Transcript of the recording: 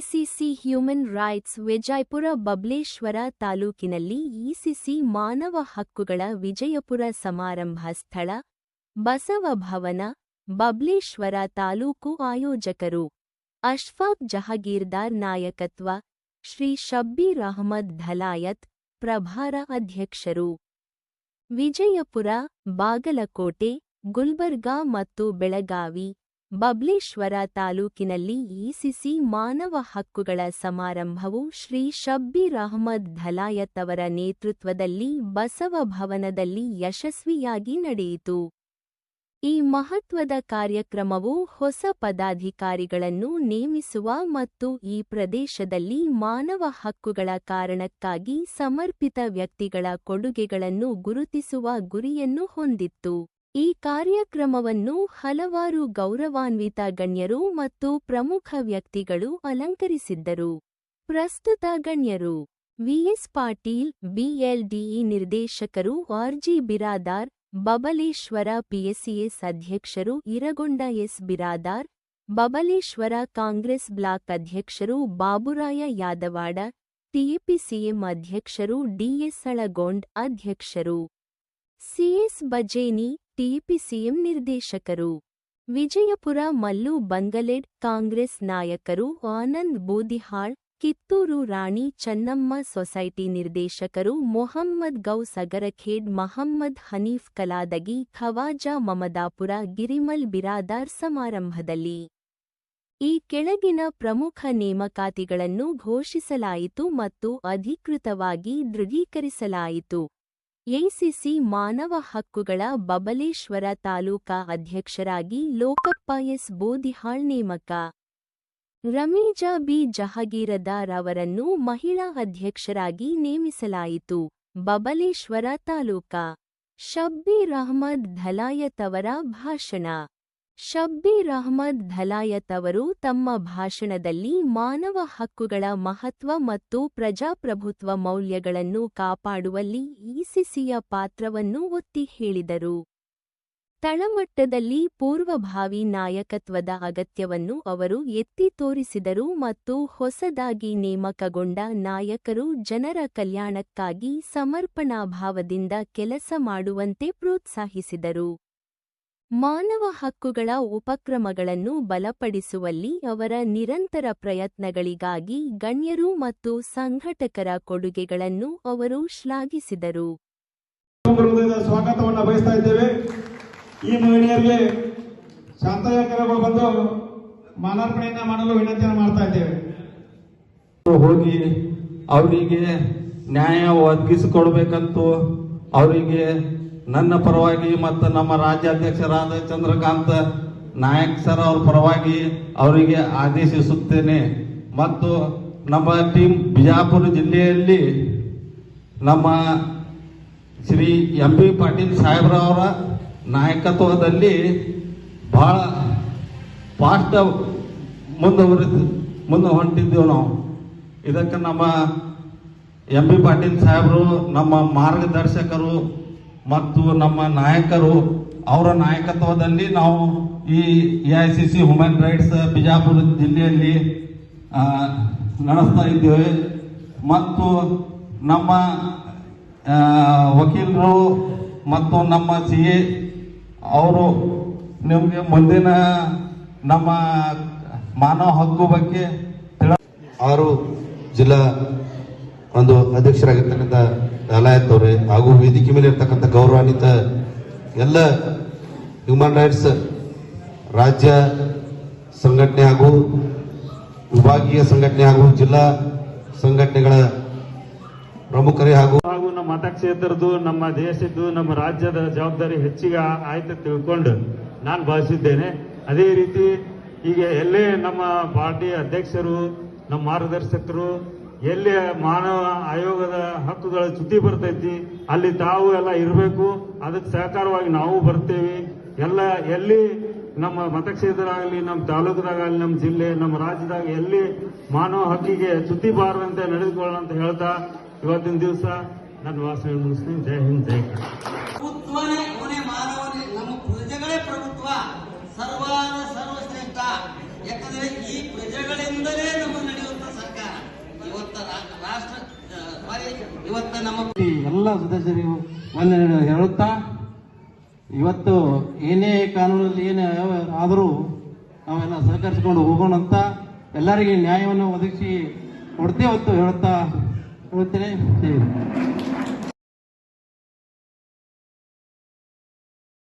Rights Vijayapura Babaleshwar ತಾಲೂಕಿನಲ್ಲಿ ICC ಮಾನವ ಹಕ್ಕುಗಳ ವಿಜಯಪುರ ಸಮಾರಂಭ ಸ್ಥಳ, ಬಸವ ಭವನ, ಬಬ್ಲೇಶ್ವರ ತಾಲೂಕು ಆಯೋಜಕರು ಅಶ್ಫಾಕ್ ಜಹಗೀರ್ದಾರ್ ನಾಯಕತ್ವ, ಶ್ರೀ ಶಬ್ಬೀರ್ ಅಹಮದ್ ಧಲಾಯತ್ ಪ್ರಭಾರ ಅಧ್ಯಕ್ಷರು. ವಿಜಯಪುರ, ಬಾಗಲಕೋಟೆ, ಗುಲ್ಬರ್ಗಾ ಮತ್ತು ಬೆಳಗಾವಿ ಬಬ್ಲೇಶ್ವರ ತಾಲೂಕಿನಲ್ಲಿ ಇಸಿಸಿ ಮಾನವ ಹಕ್ಕುಗಳ ಸಮಾರಂಭವು ಶ್ರೀ ಶಬ್ಬೀರ್ ಅಹಮದ್ ಧಲಾಯತ್ ಅವರ ನೇತೃತ್ವದಲ್ಲಿ ಬಸವ ಭವನದಲ್ಲಿ ಯಶಸ್ವಿಯಾಗಿ ನಡೆಯಿತು. ಈ ಮಹತ್ವದ ಕಾರ್ಯಕ್ರಮವು ಹೊಸ ಪದಾಧಿಕಾರಿಗಳನ್ನು ನೇಮಿಸುವ ಮತ್ತು ಈ ಪ್ರದೇಶದಲ್ಲಿ ಮಾನವ ಹಕ್ಕುಗಳ ಕಾರಣಕ್ಕಾಗಿ ಸಮರ್ಪಿತ ವ್ಯಕ್ತಿಗಳ ಕೊಡುಗೆಗಳನ್ನು ಗುರುತಿಸುವ ಗುರಿಯನ್ನು ಹೊಂದಿತ್ತು. ಈ ಕಾರ್ಯಕ್ರಮವನ್ನು ಹಲವಾರು ಗೌರವಾನ್ವಿತ ಗಣ್ಯರು ಮತ್ತು ಪ್ರಮುಖ ವ್ಯಕ್ತಿಗಳು ಅಲಂಕರಿಸಿದ್ದರು. ಪ್ರಸ್ತುತ ಗಣ್ಯರು ವಿಎಸ್ ಪಾಟೀಲ್, ಬಿಎಲ್ಡಿಇ ನಿರ್ದೇಶಕರು ಆರ್ಜಿ ಬಿರಾದಾರ್, ಬಬಲೇಶ್ವರ ಪಿಎಸ್ಸಿಎಸ್ ಅಧ್ಯಕ್ಷರು ಇರಗೊಂಡ ಎಸ್ ಬಿರಾದಾರ್, ಬಬಲೇಶ್ವರ ಕಾಂಗ್ರೆಸ್ ಬ್ಲಾಕ್ ಅಧ್ಯಕ್ಷರು ಬಾಬುರಾಯ ಯಾದವಾಡ, ಟಿಎಪಿಸಿಎಂ ಅಧ್ಯಕ್ಷರು ಡಿಎಸ್ ಅಳಗೊಂಡ್ ಅಧ್ಯಕ್ಷರು. ಸಿಎಸ್ ಬಜೇನಿ ಟಿಪಿಸಿಎಂ ನಿರ್ದೇಶಕರು. ವಿಜಯಪುರ ಮಲ್ಲು ಬಂಗಲೆಡ್ ಕಾಂಗ್ರೆಸ್ ನಾಯಕರು ಆನಂದ್ ಬೋದಿಹಾಳ್, ಕಿತ್ತೂರು ರಾಣಿ ಚೆನ್ನಮ್ಮ ಸೊಸೈಟಿ ನಿರ್ದೇಶಕರು ಮೊಹಮ್ಮದ್ ಗೌ ಸಗರಖೇಡ್ ಮಹಮ್ಮದ್ ಹನೀಫ್ ಕಲಾದಗಿ, ಖವಾಜಾ ಮಮದಾಪುರ, ಗಿರಿಮಲ್ ಬಿರಾದಾರ್ ಸಮಾರಂಭದಲ್ಲಿ. ಈ ಕೆಳಗಿನ ಪ್ರಮುಖ ನೇಮಕಾತಿಗಳನ್ನು ಘೋಷಿಸಲಾಯಿತು ಮತ್ತು ಅಧಿಕೃತವಾಗಿ ದೃಢೀಕರಿಸಲಾಯಿತು. ಎಸಿಸಿ ಮಾನವ ಹಕ್ಕುಗಳ ಬಬಲೇಶ್ವರ ತಾಲೂಕಾ ಅಧ್ಯಕ್ಷರಾಗಿ ಲೋಕಪ್ಪ ಎಸ್ ಬೋದಿಹಾಳ್ ನೇಮಕ. ರಮೀಜಾ ಬಿ ಜಹಗೀರದಾರ್ ಅವರನ್ನು ಮಹಿಳಾ ಅಧ್ಯಕ್ಷರಾಗಿ ನೇಮಿಸಲಾಯಿತು. ಬಬಲೇಶ್ವರ ತಾಲೂಕಾ. ಶಬ್ಬೀರ್ ಅಹ್ಮದ್ ಧಲಾಯತ್ ಅವರ ಭಾಷಣ. ಶಬ್ಬೀರ್ ಅಹ್ಮದ್ ಧಲಾಯತ್ ಅವರು ತಮ್ಮ ಭಾಷಣದಲ್ಲಿ ಮಾನವ ಹಕ್ಕುಗಳ ಮಹತ್ವ ಮತ್ತು ಪ್ರಜಾಪ್ರಭುತ್ವ ಮೌಲ್ಯಗಳನ್ನು ಕಾಪಾಡುವಲ್ಲಿ ಇಸಿಸಿಯ ಪಾತ್ರವನ್ನು ಒತ್ತಿ ಹೇಳಿದರು. ತಳಮಟ್ಟದಲ್ಲಿ ಪೂರ್ವಭಾವಿ ನಾಯಕತ್ವದ ಅಗತ್ಯವನ್ನು ಅವರು ಎತ್ತಿ ತೋರಿಸಿದರು ಮತ್ತು ಹೊಸದಾಗಿ ನೇಮಕಗೊಂಡ ನಾಯಕರು ಜನರ ಕಲ್ಯಾಣಕ್ಕಾಗಿ ಸಮರ್ಪಣಾಭಾವದಿಂದ ಕೆಲಸ ಮಾಡುವಂತೆ ಪ್ರೋತ್ಸಾಹಿಸಿದರು. ಮಾನವ ಹಕ್ಕುಗಳ ಉಪಕ್ರಮಗಳನ್ನು ಬಲಪಡಿಸುವಲ್ಲಿ ಅವರ ನಿರಂತರ ಪ್ರಯತ್ನಗಳಿಗಾಗಿ ಗಣ್ಯರು ಮತ್ತು ಸಂಘಟಕರ ಕೊಡುಗೆಗಳನ್ನು ಅವರು ಶ್ಲಾಘಿಸಿದರು. ಸ್ವಾಗತವನ್ನು ಬಯಸ್ತಾ ಇದ್ದೇವೆ. ಈ ಮಹಿಳೆಯರಿಗೆ ಶಾಂತಯಾಕರಗಳು ಬಂದು ಮಾಲಾರ್ಪಣೆಯನ್ನ ಮಾಡಲು ವಿನಂತಿಯನ್ನು ಮಾಡ್ತಾ ಇದ್ದೇವೆ. ಹೋಗಿ ಅವರಿಗೆ ನ್ಯಾಯ ಒದಗಿಸಿಕೊಡ್ಬೇಕಂತೂ ಅವರಿಗೆ ನನ್ನ ಪರವಾಗಿ ಮತ್ತು ನಮ್ಮ ರಾಜ್ಯಾಧ್ಯಕ್ಷರಾದ ಚಂದ್ರಕಾಂತ್ ನಾಯಕ್ ಸರ್ ಅವ್ರ ಪರವಾಗಿ ಅವರಿಗೆ ಆದೇಶಿಸುತ್ತೇನೆ. ಮತ್ತು ನಮ್ಮ ಟೀಮ್ ಬಿಜಾಪುರ ಜಿಲ್ಲೆಯಲ್ಲಿ ನಮ್ಮ ಶ್ರೀ ಎಂ ಬಿ ಪಾಟೀಲ್ ಸಾಹೇಬ್ರವರ ನಾಯಕತ್ವದಲ್ಲಿ ಭಾಳ ಫಾಸ್ಟ್ ಮುಂದುವರಿದು ಮುಂದೆ ಹೊಂಟಿದ್ದೆವು ನಾವು. ಇದಕ್ಕೆ ನಮ್ಮ ಎಂ ಬಿ ಪಾಟೀಲ್ ಸಾಹೇಬರು ನಮ್ಮ ಮಾರ್ಗದರ್ಶಕರು ಮತ್ತು ನಮ್ಮ ನಾಯಕರು, ಅವರ ನಾಯಕತ್ವದಲ್ಲಿ ನಾವು ಈ A I C C human rights Bijapur ಜಿಲ್ಲೆಯಲ್ಲಿ ನಡೆಸ್ತಾ ಇದ್ದೇವೆ. ಮತ್ತು ನಮ್ಮ ವಕೀಲರು ಮತ್ತು ನಮ್ಮ ಸಿ ಎ ಅವರು ನಿಮಗೆ ಮುಂದಿನ ನಮ್ಮ ಮಾನವ ಹಕ್ಕು ಬಗ್ಗೆ ತಿಳ ಆರು ಜಿಲ್ಲಾ ಒಂದು ಅಧ್ಯಕ್ಷರಾಗಿರ್ತಕ್ಕಂಥ ಅವರೇ, ಹಾಗೂ ವೇದಿಕೆ ಮೇಲೆ ಇರ್ತಕ್ಕಂಥ ಗೌರವಾನ್ವಿತ ಎಲ್ಲ ಹ್ಯೂಮನ್ ರೈಟ್ಸ್ ರಾಜ್ಯ ಸಂಘಟನೆ ಹಾಗೂ ವಿಭಾಗೀಯ ಸಂಘಟನೆ ಹಾಗೂ ಜಿಲ್ಲಾ ಸಂಘಟನೆಗಳ ಪ್ರಮುಖರೇ ಹಾಗೂ ಹಾಗೂ ನಮ್ಮ ಮತಕ್ಷೇತ್ರದ್ದು ನಮ್ಮ ದೇಶದ್ದು, ನಮ್ಮ ರಾಜ್ಯದ ಜವಾಬ್ದಾರಿ ಹೆಚ್ಚಿಗೆ ಆಯ್ತು ತಿಳ್ಕೊಂಡು ನಾನು ಭಾವಿಸಿದ್ದೇನೆ. ಅದೇ ರೀತಿ ಈಗ ಎಲ್ಲೇ ನಮ್ಮ ಪಾರ್ಟಿ ಅಧ್ಯಕ್ಷರು, ನಮ್ಮ ಮಾರ್ಗದರ್ಶಕರು ಎಲ್ಲಿ ಮಾನವ ಆಯೋಗದ ಹಕ್ಕುಗಳ ಸುದ್ದಿ ಬರ್ತೈತಿ, ಅಲ್ಲಿ ತಾವು ಎಲ್ಲ ಇರಬೇಕು, ಅದಕ್ಕೆ ಸಹಕಾರವಾಗಿ ನಾವು ಬರ್ತೇವೆ. ಎಲ್ಲ, ಎಲ್ಲಿ ನಮ್ಮ ಮತಕ್ಷೇತ್ರ ಆಗಲಿ ನಮ್ಮ ತಾಲೂಕದಾಗಲಿ, ನಮ್ಮ ಜಿಲ್ಲೆ, ನಮ್ಮ ರಾಜ್ಯದಾಗ ಎಲ್ಲಿ ಮಾನವ ಹಕ್ಕಿಗೆ ಸುದ್ದಿ ಬಾರದಂತೆ ನಡೆದುಕೊಳ್ಳೋಣ ಅಂತ ಹೇಳ್ತಾ, ಇವತ್ತಿನ ದಿವಸ ನನ್ನ ವಾಸನೆ ಮುಗಿಸ್ತೀನಿ ಜೈ ಹಿಂದ್, ಜೈ ಇವತ್ತು ನಮ್ಮ ಎಲ್ಲ ಸದಸ್ಯರಿಗೂ ಒಂದೆರಡು ಹೇಳುತ್ತಾ, ಇವತ್ತು ಏನೇ ಕಾನೂನಲ್ಲಿ ಏನೇ ಆದರೂ ನಾವೆಲ್ಲ ಸಹಕರಿಸಿಕೊಂಡು ಹೋಗೋಣ ಅಂತ ಎಲ್ಲರಿಗೆ ನ್ಯಾಯವನ್ನು ಒದಗಿಸಿ ಕೊಡ್ತೇವತ್ತು ಹೇಳುತ್ತಾ ಹೇಳುತ್ತೇನೆ